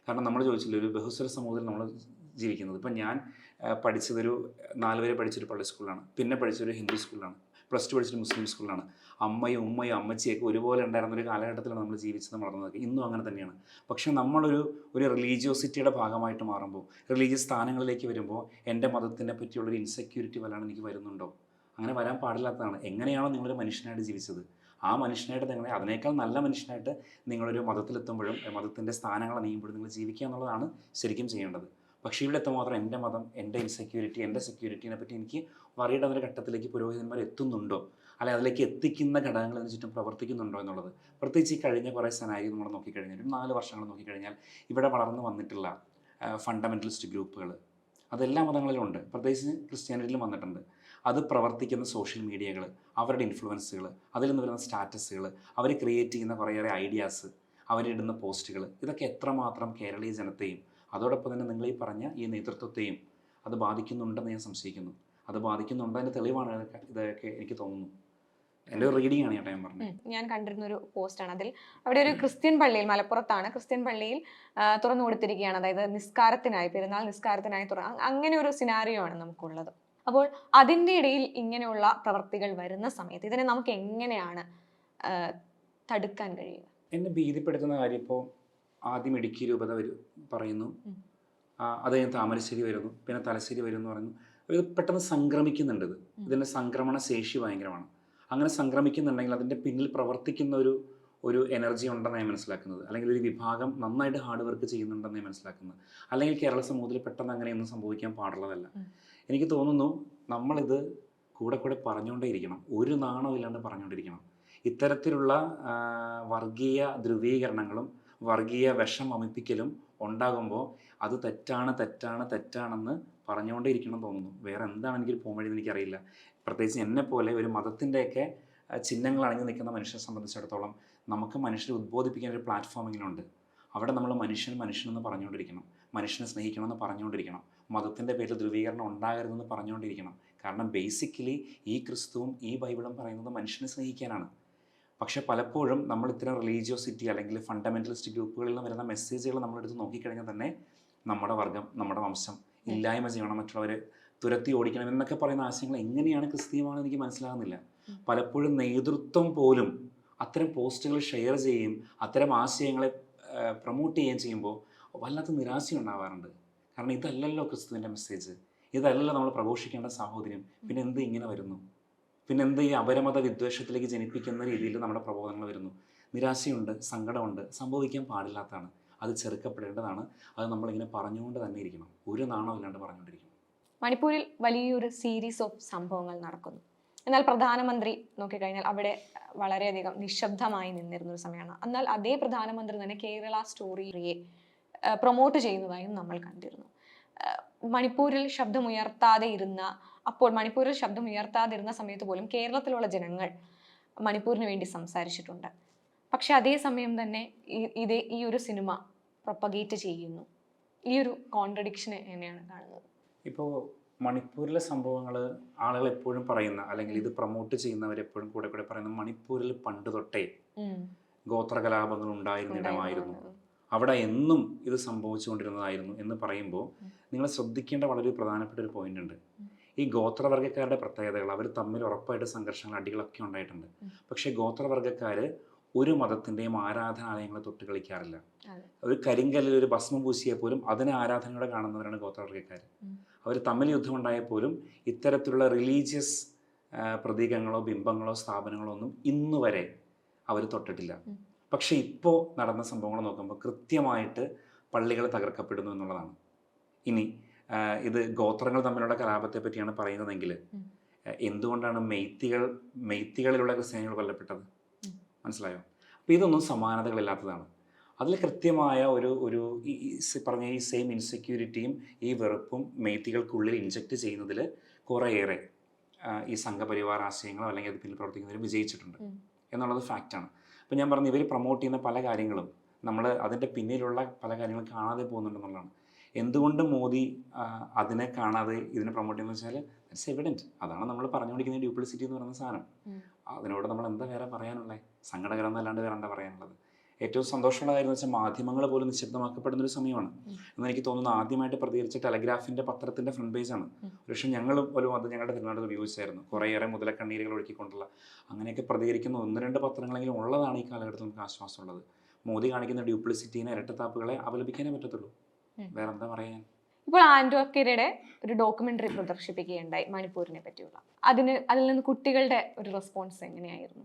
കാരണം നമ്മൾ ചോദിച്ചില്ല ഒരു ബഹുസ്വര സമൂഹത്തിൽ നമ്മൾ ജീവിക്കുന്നത്. ഇപ്പം ഞാൻ പഠിച്ചതൊരു നാല് വരെ പഠിച്ചൊരു പള്ളി സ്കൂളിലാണ് പിന്നെ പഠിച്ചൊരു ഹിന്ദു സ്കൂളിലാണ് പ്ലസ് ടു പഠിച്ചിട്ട് മുസ്ലിം സ്കൂളിലാണ്. അമ്മയും ഉമ്മയും അമ്മച്ചിയൊക്കെ ഒരുപോലെ ഉണ്ടായിരുന്ന ഒരു കാലഘട്ടത്തിലാണ് നമ്മൾ ജീവിച്ചത് വളർന്നതൊക്കെ. ഇന്നും അങ്ങനെ തന്നെയാണ്. പക്ഷെ നമ്മളൊരു ഒരു റിലീജിയോസിറ്റിയുടെ ഭാഗമായിട്ട് മാറുമ്പോൾ റിലീജിയസ് സ്ഥാനങ്ങളിലേക്ക് വരുമ്പോൾ എന്റെ മതത്തിനെ പറ്റിയുള്ളൊരു ഇൻസെക്യൂരിറ്റി വല്ലാണ്ട് എനിക്ക് വരുന്നുണ്ടോ? അങ്ങനെ വരാൻ പാടില്ലാത്തതാണ്. എങ്ങനെയാണോ നിങ്ങളൊരു മനുഷ്യനായിട്ട് ജീവിച്ചത്? ആ മനുഷ്യനായിട്ട് നിങ്ങളെ അതിനേക്കാൾ നല്ല മനുഷ്യനായിട്ട് നിങ്ങളൊരു മതത്തിലെത്തുമ്പോഴും മതത്തിന്റെ സ്ഥാനങ്ങൾ അണിയുമ്പോഴും നിങ്ങൾ ജീവിക്കുക എന്നുള്ളതാണ് ശരിക്കും ചെയ്യേണ്ടത്. പക്ഷേ ഇവിടെ എത്തുമാത്രം എന്റെ മതം എന്റെ ഇൻസെക്യൂരിറ്റി എന്റെ സെക്യൂരിറ്റീനെ പറ്റി എനിക്ക് വറിയുടെ ഒരു ഘട്ടത്തിലേക്ക് പുരോഹിതന്മാർ എത്തുന്നുണ്ടോ? അല്ലെ അതിലേക്ക് എത്തിക്കുന്ന ഘടകങ്ങൾ എന്ന് ചുറ്റും പ്രവർത്തിക്കുന്നുണ്ടോ എന്നുള്ളത്? പ്രത്യേകിച്ച് ഈ കഴിഞ്ഞ കുറേ സനായി നമ്മൾ നോക്കിക്കഴിഞ്ഞാൽ ഒരു നാല് വർഷങ്ങൾ നോക്കിക്കഴിഞ്ഞാൽ ഇവിടെ വളർന്നു വന്നിട്ടുള്ള ഫണ്ടമെന്റലിസ്റ്റ് ഗ്രൂപ്പുകൾ അതെല്ലാ മതങ്ങളിലും ഉണ്ട്. പ്രത്യേകിച്ച് ക്രിസ്ത്യാനിറ്റിയിലും വന്നിട്ടുണ്ട്. അത് പ്രവർത്തിക്കുന്ന സോഷ്യൽ മീഡിയകൾ അവരുടെ ഇൻഫ്ലുവൻസുകൾ അതിൽ നിന്ന് വരുന്ന സ്റ്റാറ്റസുകൾ അവർ ക്രിയേറ്റ് ചെയ്യുന്ന കുറേയേറെ ഐഡിയാസ് അവരിടുന്ന പോസ്റ്റുകൾ ഇതൊക്കെ എത്രമാത്രം കേരളീയ ജനത്തെയും അതോടൊപ്പം തന്നെ നിങ്ങൾ ഈ പറഞ്ഞ ഈ നേതൃത്വത്തെയും അത് ബാധിക്കുന്നുണ്ടെന്ന് ഞാൻ സംശയിക്കുന്നു. അത് ബാധിക്കുന്നുണ്ടതിന്റെ തെളിവാണ് ഇതൊക്കെ എനിക്ക് തോന്നുന്നു. എന്റെ റീഡിംഗ് ആണ് ഞാൻ പറഞ്ഞത്. ഞാൻ കണ്ടിരുന്ന ഒരു പോസ്റ്റാണ് അതിൽ. അവിടെ ഒരു ക്രിസ്ത്യൻ പള്ളിയിൽ മലപ്പുറത്താണ് ക്രിസ്ത്യൻ പള്ളിയിൽ തുറന്നു കൊടുത്തിരിക്കുകയാണ്. അതായത് നിസ്കാരത്തിനായി പെരുന്നാൾ നിസ്കാരത്തിനായി തുറ അങ്ങനെ ഒരു സിനാരിയോ ആണ് നമുക്കുള്ളത്. അപ്പോൾ അതിന്റെ ഇടയിൽ ഇങ്ങനെയുള്ള പ്രവർത്തികൾ വരുന്ന സമയത്ത് ഇതിനെ നമുക്ക് എങ്ങനെയാണ് തടുക്കാൻ കഴിയുക? എന്നെ ഭീതിപ്പെടുത്തുന്ന കാര്യം ഇപ്പോൾ ആദ്യം ഇടുക്കി രൂപത വരും പറയുന്നു. അത് കഴിഞ്ഞ് താമരശ്ശേരി വരുന്നു. പിന്നെ തലശ്ശേരി വരും എന്ന് പറയുന്നു. ഇത് പെട്ടെന്ന് സംക്രമിക്കുന്നുണ്ട് ഇത്. ഇതിന്റെ സംക്രമണ ശേഷി ഭയങ്കരമാണ്. അങ്ങനെ സംക്രമിക്കുന്നുണ്ടെങ്കിൽ അതിന്റെ പിന്നിൽ പ്രവർത്തിക്കുന്ന ഒരു ഒരു എനർജി ഉണ്ടെന്ന് ഞാൻ മനസ്സിലാക്കുന്നത്. അല്ലെങ്കിൽ ഒരു വിഭാഗം നന്നായിട്ട് ഹാർഡ് വർക്ക് ചെയ്യുന്നുണ്ടെന്ന് ഞാൻ മനസ്സിലാക്കുന്നത്. അല്ലെങ്കിൽ കേരള സമൂഹത്തിൽ പെട്ടെന്ന് അങ്ങനെയൊന്നും സംഭവിക്കാൻ പാടുള്ളതല്ല. എനിക്ക് തോന്നുന്നു നമ്മളിത് കൂടെ കൂടെ പറഞ്ഞുകൊണ്ടേയിരിക്കണം ഒരു നാണവും ഇല്ലാണ്ട് പറഞ്ഞുകൊണ്ടിരിക്കണം. ഇത്തരത്തിലുള്ള വർഗീയ ധ്രുവീകരണങ്ങളും വർഗീയ വിഷം അമിപ്പിക്കലും ഉണ്ടാകുമ്പോൾ അത് തെറ്റാണ് തെറ്റാണ് തെറ്റാണെന്ന് പറഞ്ഞുകൊണ്ടേയിരിക്കണം തോന്നുന്നു. വേറെ എന്താണ് എനിക്ക് പോകാൻ എനിക്കറിയില്ല. പ്രത്യേകിച്ച് എന്നെ പോലെ ഒരു മതത്തിന്റെയൊക്കെ ചിഹ്നങ്ങൾ അണിഞ്ഞു നിൽക്കുന്ന മനുഷ്യനെ സംബന്ധിച്ചിടത്തോളം നമുക്ക് മനുഷ്യരെ ഉദ്ബോധിപ്പിക്കാൻ ഒരു പ്ലാറ്റ്ഫോമിങ്ങിലുണ്ട് അവിടെ നമ്മൾ മനുഷ്യൻ മനുഷ്യനെന്ന് പറഞ്ഞുകൊണ്ടിരിക്കണം. മനുഷ്യനെ സ്നേഹിക്കണമെന്ന് പറഞ്ഞുകൊണ്ടിരിക്കണം. മതത്തിന്റെ പേരിൽ ധ്രുവീകരണം ഉണ്ടാകരുതെന്ന് പറഞ്ഞുകൊണ്ടിരിക്കണം. കാരണം ബേസിക്കലി ഈ ക്രിസ്തുവും ഈ ബൈബിളും പറയുന്നത് മനുഷ്യനെ സ്നേഹിക്കാനാണ്. പക്ഷെ പലപ്പോഴും നമ്മൾ ഇത്തരം റിലീജിയോസിറ്റി അല്ലെങ്കിൽ ഫണ്ടമെന്റലിസ്റ്റ് ഗ്രൂപ്പുകളിൽ നിന്ന് വരുന്ന മെസ്സേജുകൾ നമ്മളെടുത്ത് നോക്കിക്കഴിഞ്ഞാൽ തന്നെ നമ്മുടെ വർഗം നമ്മുടെ വംശം ഇല്ലായ്മ ചെയ്യണം മറ്റുള്ളവരെ തുരത്തി ഓടിക്കണം എന്നൊക്കെ പറയുന്ന ആശയങ്ങൾ എങ്ങനെയാണ് ക്രിസ്തീയമാണെന്ന് എനിക്ക് മനസ്സിലാകുന്നില്ല. പലപ്പോഴും നേതൃത്വം പോലും അത്തരം പോസ്റ്റുകൾ ഷെയർ ചെയ്യുകയും അത്തരം ആശയങ്ങളെ പ്രൊമോട്ട് ചെയ്യുകയും ചെയ്യുമ്പോൾ വല്ലാത്ത നിരാശ ഉണ്ടാവാറുണ്ട്. കാരണം ഇതല്ലല്ലോ ക്രിസ്തുവിന്റെ മെസ്സേജ് ഇതല്ലല്ലോ നമ്മൾ പ്രഘോഷിക്കേണ്ട സാഹോദര്യം. പിന്നെ എന്ത് ഇങ്ങനെ വരുന്നു? പിന്നെ എന്ത് ഈ അപരമത വിദ്വേഷത്തിലേക്ക് ജനിപ്പിക്കുന്ന രീതിയിൽ നമ്മുടെ പ്രബോധനങ്ങൾ വരുന്നു. നിരാശയുണ്ട് സങ്കടമുണ്ട് സംഭവിക്കാൻ പാടില്ലാത്തതാണ്. അത് ചെറുക്കപ്പെടേണ്ടതാണ്. അത് നമ്മളിങ്ങനെ പറഞ്ഞുകൊണ്ട് തന്നെ ഇരിക്കണം. ഒരു നാണമില്ലാണ്ട് പറഞ്ഞുകൊണ്ടിരിക്കണം. മണിപ്പൂരിൽ വലിയൊരു സീരീസ് ഓഫ് സംഭവങ്ങൾ നടക്കുന്നു. എന്നാൽ പ്രധാനമന്ത്രി നോക്കിക്കഴിഞ്ഞാൽ അവിടെ വളരെയധികം നിശബ്ദമായി നിന്നിരുന്ന ഒരു സമയമാണ്. എന്നാൽ അതേ പ്രധാനമന്ത്രി തന്നെ കേരള സ്റ്റോറിയെ പ്രൊമോട്ട് ചെയ്യുന്നതായും നമ്മൾ കണ്ടിരുന്നു. മണിപ്പൂരിൽ ശബ്ദമുയർത്താതെ ഇരുന്ന അപ്പോൾ മണിപ്പൂരിൽ ശബ്ദം ഉയർത്താതിരുന്ന സമയത്ത് പോലും കേരളത്തിലുള്ള ജനങ്ങൾ മണിപ്പൂരിന് വേണ്ടി സംസാരിച്ചിട്ടുണ്ട് പക്ഷെ അതേ സമയം തന്നെ ഇതേ ഈ ഒരു സിനിമ പ്രൊപ്പഗേറ്റ് ചെയ്യുന്നു ഈ ഒരു കോൺട്രഡിക്ഷനെ എങ്ങനെയാണ് കാണുന്നത് ഇപ്പോൾ മണിപ്പൂരിലെ സംഭവങ്ങൾ ആളുകൾ എപ്പോഴും പറയുന്ന അല്ലെങ്കിൽ ഇത് പ്രൊമോട്ട് ചെയ്യുന്നവർ എപ്പോഴും കൂടെ കൂടെ പറയുന്ന മണിപ്പൂരിൽ പണ്ട് തൊട്ടേ. ഗോത്രകലാപങ്ങൾ ഉണ്ടായിരുന്ന ഇടമായിരുന്നു അവിടെ എന്നും ഇത് സംഭവിച്ചുകൊണ്ടിരുന്നതായിരുന്നു എന്ന് പറയുമ്പോൾ. നിങ്ങൾ ശ്രദ്ധിക്കേണ്ട വളരെ പ്രധാനപ്പെട്ട ഒരു പോയിന്റ് ഉണ്ട്. ഈ ഗോത്രവർഗക്കാരുടെ പ്രത്യേകതകൾ അവർ തമ്മിൽ ഉറപ്പായിട്ട് സംഘർഷങ്ങൾ അടികളൊക്കെ ഉണ്ടായിട്ടുണ്ട്. പക്ഷെ ഗോത്രവർഗക്കാർ ഒരു മതത്തിന്റെയും ആരാധനാലയങ്ങളെ തൊട്ട് കളിക്കാറില്ല. ഒരു കരിങ്കല്ലിൽ ഒരു ഭസ്മം പൂശിയാൽ പോലും അതിനെ ആരാധനയോടെ കാണുന്നവരാണ് ഗോത്രവർഗക്കാർ. അവർ തമ്മിൽ യുദ്ധമുണ്ടായാൽ പോലും ഇത്തരത്തിലുള്ള റിലീജിയസ് പ്രതീകങ്ങളോ ബിംബങ്ങളോ സ്ഥാപനങ്ങളോ ഒന്നും ഇന്ന് വരെ അവർ തൊട്ടിട്ടില്ല. പക്ഷെ ഇപ്പോൾ നടന്ന സംഭവങ്ങൾ നോക്കുമ്പോൾ കൃത്യമായിട്ട് പള്ളികൾ തകർക്കപ്പെടുന്നു എന്നുള്ളതാണ്. ഇനി ഇത് ഗോത്രങ്ങൾ തമ്മിലുള്ള കലാപത്തെ പറ്റിയാണ് പറയുന്നതെങ്കിൽ എന്തുകൊണ്ടാണ് മെയ്ത്തികൾ മെയ്ത്തികളിലുള്ള ക്രിസ്ത്യാനികൾ കൊല്ലപ്പെട്ടത്? മനസ്സിലായോ? അപ്പോൾ ഇതൊന്നും സമാനതകളില്ലാത്തതാണ്. അതിൽ കൃത്യമായ ഒരു ഒരു ഈ- പറഞ്ഞ ഈ സെയിം ഇൻസെക്യൂരിറ്റിയും ഈ വെറുപ്പും മെയ്ത്തികൾക്കുള്ളിൽ ഇൻജക്റ്റ് ചെയ്യുന്നതിൽ കുറേയേറെ ഈ സംഘപരിവാർ ആശയങ്ങളോ അല്ലെങ്കിൽ അത് പിന്നിൽ പ്രവർത്തിക്കുന്നവരും വിജയിച്ചിട്ടുണ്ട്. എന്നുള്ളത് ഫാക്റ്റാണ് അപ്പോൾ ഞാൻ പറഞ്ഞു ഇവർ പ്രൊമോട്ട് ചെയ്യുന്ന പല കാര്യങ്ങളും നമ്മൾ അതിന്റെ പിന്നിലുള്ള പല കാര്യങ്ങളും കാണാതെ പോകുന്നുണ്ടെന്നുള്ളതാണ് എന്തുകൊണ്ട് മോദി അതിനെ കാണാതെ ഇതിനെ പ്രൊമോട്ട് ചെയ്യുന്നത് വെച്ചാൽ ഇറ്റ്സ് എവിഡന്റ് അതാണ് നമ്മൾ പറഞ്ഞുകൊണ്ടിരിക്കുന്ന ഡ്യൂപ്ലിസിറ്റി എന്ന് പറയുന്ന സാധനം. അതിനോട് നമ്മൾ എന്താ വേറെ പറയാനുള്ളത് സങ്കടകരം എന്നല്ലാണ്ട് വേറെ എന്താ പറയാനുള്ളത്? ഏറ്റവും സന്തോഷമുള്ള കാര്യം എന്ന് വെച്ചാൽ മാധ്യമങ്ങൾ പോലും നിശബ്ദമാക്കപ്പെടുന്ന ഒരു സമയമാണ്. എന്ന് എനിക്ക് തോന്നുന്നു ആദ്യമായിട്ട് പ്രതികരിച്ച ടെലഗ്രാഫിന്റെ പത്രത്തിന്റെ ഫ്രണ്ട് പേജാണ് ആണ്. പക്ഷേ ഞങ്ങൾ പോലും അത് ഞങ്ങളുടെ തിരുവനന്തപുരത്ത് ഉപയോഗിച്ചായിരുന്നു. കുറേയേറെ മുതലക്കണ്ണീരുകൾ ഒഴുക്കിക്കൊണ്ടുള്ള അങ്ങനെയൊക്കെ പ്രതികരിക്കുന്ന ഒന്ന് രണ്ട് പത്രങ്ങളെങ്കിലും ഉള്ളതാണ് ഈ കാലഘട്ടത്തിൽ നമുക്ക് ആശ്വാസമുള്ളത്. മോദി കാണിക്കുന്ന ഡ്യൂപ്ലിസിറ്റീനെ ഇരട്ടത്താപ്പുകളെ അപലപിക്കാനേ പറ്റത്തുള്ളൂ. ഉം. വേറെ എന്താ പറയാൻ? ഇപ്പോൾ ആൻഡോ അക്കിരയുടെ ഒരു ഡോക്യുമെന്ററി പ്രദർശിപ്പിക്കുകയുണ്ടായി മണിപ്പൂരിനെ പറ്റിയുള്ള. അതിന് അതിൽ നിന്ന് കുട്ടികളുടെ ഒരു റെസ്പോൺസ് എങ്ങനെയായിരുന്നു?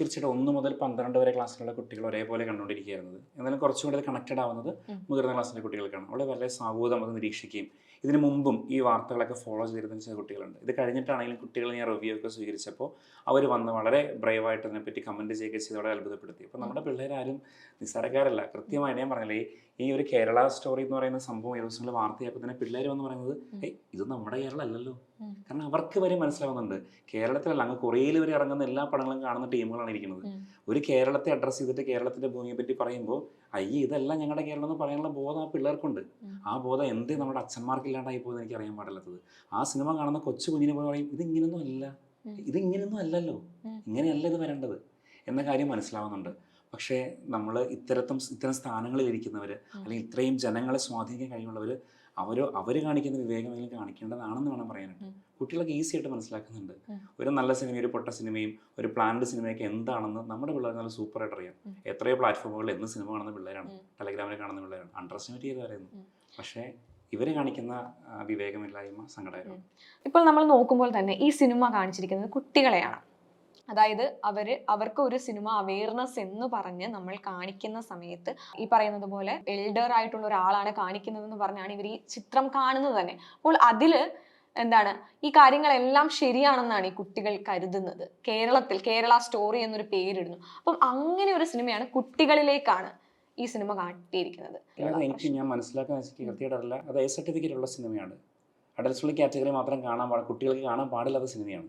തീർച്ചയായിട്ടും ഒന്ന് മുതൽ പന്ത്രണ്ട് വരെ ക്ലാസ്സിലുള്ള കുട്ടികൾ ഒരേപോലെ കണ്ടുകൊണ്ടിരിക്കുകയായിരുന്നത്. എന്നാലും കുറച്ചുകൂടി അത് കണക്റ്റഡ് ആവുന്നത്. മുതിർന്ന ക്ലാസ്സിലെ കുട്ടികൾക്കാണ്. അവിടെ വളരെ സാവൂതം അത് നിരീക്ഷിക്കുകയും ഇതിന് മുമ്പും ഈ വാർത്തകളൊക്കെ ഫോളോ ചെയ്തിരുന്ന ചില കുട്ടികളുണ്ട്. ഇത് കഴിഞ്ഞിട്ടാണെങ്കിലും കുട്ടികൾ ഞാൻ റിവ്യൂ ഒക്കെ സ്വീകരിച്ചപ്പോൾ അവർ വന്ന് വളരെ ബ്രേവായിട്ട് അതിനെപ്പറ്റി കമന്റ് ചെയ്യുക ചെയ്ത് വളരെ അത്ഭുതപ്പെടുത്തി. അപ്പോൾ നമ്മുടെ പിള്ളേരാരും നിസ്സാരക്കാരല്ല. കൃത്യമായി ഞാൻ പറഞ്ഞില്ലേ ഈ- ഒരു കേരള സ്റ്റോറി എന്ന് പറയുന്ന സംഭവം ഏത് ദിവസങ്ങളിൽ വാർത്തയായപ്പോൾ തന്നെ പിള്ളേർ വന്ന് പറയുന്നത് ഏയ് ഇത് നമ്മുടെ കേരളം അല്ലല്ലോ. കാരണം അവർക്ക് വരെ മനസ്സിലാവുന്നുണ്ട്. കേരളത്തിലല്ല അങ്ങ് കൊറിയയിൽ വരെ ഇറങ്ങുന്ന എല്ലാ പടങ്ങളും കാണുന്ന ടീമുകളാണ് ഇരിക്കുന്നത്. ഒരു കേരളത്തെ അഡ്രസ്സ് ചെയ്തിട്ട് കേരളത്തിന്റെ ഭൂമിയെ പറ്റി പറയുമ്പോൾ അയ്യേ ഇതെല്ലാം ഞങ്ങളുടെ കേരളം എന്ന് പറയാനുള്ള ബോധം ആ പിള്ളേർക്കുണ്ട്. ആ ബോധം എന്തേ നമ്മുടെ അച്ഛന്മാർക്ക് ഇല്ലാണ്ടായി പോയെന്ന് എനിക്ക് അറിയാൻ പാടില്ലാത്തത് ആ സിനിമ കാണുന്ന കൊച്ചു കുഞ്ഞിനെ പോയി പറയും ഇത് ഇങ്ങനെയൊന്നും അല്ല ഇതിങ്ങനൊന്നും ഇത് ഇങ്ങനെയൊന്നും അല്ലല്ലോ. ഇങ്ങനെയല്ല ഇത് വരേണ്ടത്. എന്ന കാര്യം മനസ്സിലാവുന്നുണ്ട്. പക്ഷേ നമ്മൾ ഇത്തരത്തും ഇത്തരം സ്ഥാനങ്ങളിൽ ഇരിക്കുന്നവർ അല്ലെങ്കിൽ ഇത്രയും ജനങ്ങളെ സ്വാധീനിക്കാൻ കഴിവുള്ളവർ അവർ അവർ കാണിക്കുന്ന വിവേകമെങ്കിലും കാണിക്കേണ്ടതാണെന്ന് വേണം പറയാനായിട്ട്. കുട്ടികളൊക്കെ ഈസി ആയിട്ട് മനസ്സിലാക്കുന്നുണ്ട്. ഒരു നല്ല സിനിമയും ഒരു പൊട്ട സിനിമയും ഒരു പ്ലാൻഡ് സിനിമയൊക്കെ എന്താണെന്ന് നമ്മുടെ പിള്ളേർ നല്ല സൂപ്പറായിട്ട് അറിയാം. എത്രയോ പ്ലാറ്റ്ഫോമുകളിൽ എന്ന് സിനിമ കാണുന്ന പിള്ളേരാണ്. ടെലഗ്രാമിൽ കാണുന്ന പിള്ളേരാണ്. അണ്ടർസ്റ്റാൻഡ് ചെയ്ത് പറയുന്നു. പക്ഷേ ഇവർ കാണിക്കുന്ന വിവേകമില്ലായ്മ സങ്കടകരമാണ്. ഇപ്പോൾ നമ്മൾ നോക്കുമ്പോൾ തന്നെ ഈ സിനിമ കാണിച്ചിരിക്കുന്നത് കുട്ടികളെയാണ്. അതായത് അവർ അവർക്ക് ഒരു സിനിമ അവയർനെസ് എന്ന് പറഞ്ഞ് നമ്മൾ കാണിക്കുന്ന സമയത്ത് ഈ പറയുന്നത് പോലെ എൽഡർ ആയിട്ടുള്ള ഒരാളാണ് കാണിക്കുന്നതെന്ന് പറഞ്ഞാണ് ഇവർ ഈ ചിത്രം കാണുന്നത് തന്നെ. അപ്പോൾ അതിൽ എന്താണ്? ഈ കാര്യങ്ങളെല്ലാം ശരിയാണെന്നാണ് ഈ കുട്ടികൾ കരുതുന്നത്. കേരളത്തിൽ കേരള സ്റ്റോറി എന്നൊരു പേരിടുന്നു. അപ്പം അങ്ങനെ ഒരു സിനിമയാണ് കുട്ടികളിലേക്കാണ് ഈ സിനിമ കാട്ടിയിരിക്കുന്നത്. എനിക്ക് ഞാൻ മനസ്സിലാക്കാൻ കൃത്യമായിട്ടല്ല അത് എ സർട്ടിഫിക്കറ്റ് ഉള്ള സിനിമയാണ്. അഡൽസുള്ളി കാറ്റഗറി മാത്രം കാണാൻ പാടില്ല കുട്ടികൾക്ക് കാണാൻ പാടില്ലാത്ത സിനിമയാണ്.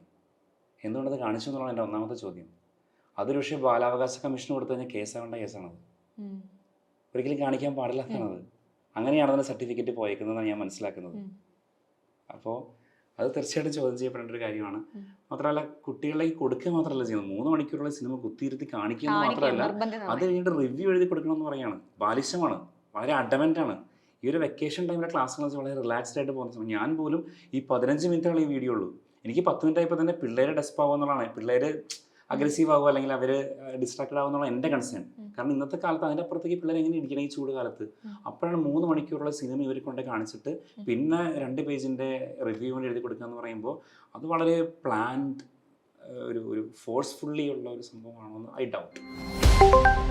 എന്തുകൊണ്ടത് കാണിച്ചു എന്നുള്ളതാണ് എന്റെ ഒന്നാമത്തെ ചോദ്യം. അതൊരു പക്ഷേ ബാലാവകാശ കമ്മീഷൻ കൊടുത്തു കഴിഞ്ഞാൽ കേസാവേണ്ട കേസാണത്. ഒരിക്കലും കാണിക്കാൻ പാടില്ലാത്തതാണത് അങ്ങനെയാണ് അതിന്റെ സർട്ടിഫിക്കറ്റ് പോയേക്കുന്നതെന്നാണ് ഞാൻ മനസ്സിലാക്കുന്നത്. അപ്പോൾ അത് തീർച്ചയായിട്ടും ചോദ്യം ചെയ്യപ്പെടേണ്ട ഒരു കാര്യമാണ്. മാത്രമല്ല കുട്ടികളിലേക്ക് കൊടുക്കുക മാത്രമല്ല ചെയ്യുന്നത്. മൂന്ന് മണിക്കൂറുള്ള സിനിമ കുത്തിയിരുത്തി കാണിക്കുക എന്ന് മാത്രമല്ല അത് കഴിഞ്ഞിട്ട് റിവ്യൂ എഴുതി കൊടുക്കണം എന്ന് പറയാണ് ബാലിശമാണ്. വളരെ അഡമന്റ് ആണ്. ഈ ഒരു വെക്കേഷൻ ടൈമിലെ ക്ലാസ് വളരെ റിലാക്സ്ഡ് ആയിട്ട് പോകുന്ന സമയം. ഞാൻ പോലും ഈ പതിനഞ്ച് മിനിറ്റുകൾ ഈ വീഡിയോ ഉള്ളൂ. എനിക്ക് പത്ത് മിനിറ്റ് ആയപ്പോൾ തന്നെ പിള്ളേരെ ഡെസ്പ് ആവുക എന്നുള്ളതാണ്. പിള്ളേർ അഗ്രസീവ് ആവുക അല്ലെങ്കിൽ അവർ ഡിസ്ട്രാക്റ്റഡ് ആവുക എന്നുള്ള എന്റെ കൺസേൺ കാരണം ഇന്നത്തെ കാലത്ത് അതിന്റെ അപ്പുറത്തേക്ക് പിള്ളേർ എങ്ങനെ ഇരിക്കണം ഈ ചൂട് കാലത്ത്. അപ്പോഴാണ് മൂന്ന് മണിക്കൂറുള്ള സിനിമ ഇവരെ കൊണ്ട് കാണിച്ചിട്ട് പിന്നെ രണ്ട് പേജിന്റെ റിവ്യൂ വേണ്ടി എഴുതി കൊടുക്കുക എന്ന് പറയുമ്പോൾ അത് വളരെ പ്ലാൻഡ് ഒരു ഒരു ഫോഴ്സ്ഫുള്ളി ഉള്ള ഒരു സംഭവമാണോ എന്ന് ഐ ഡൗട്ട്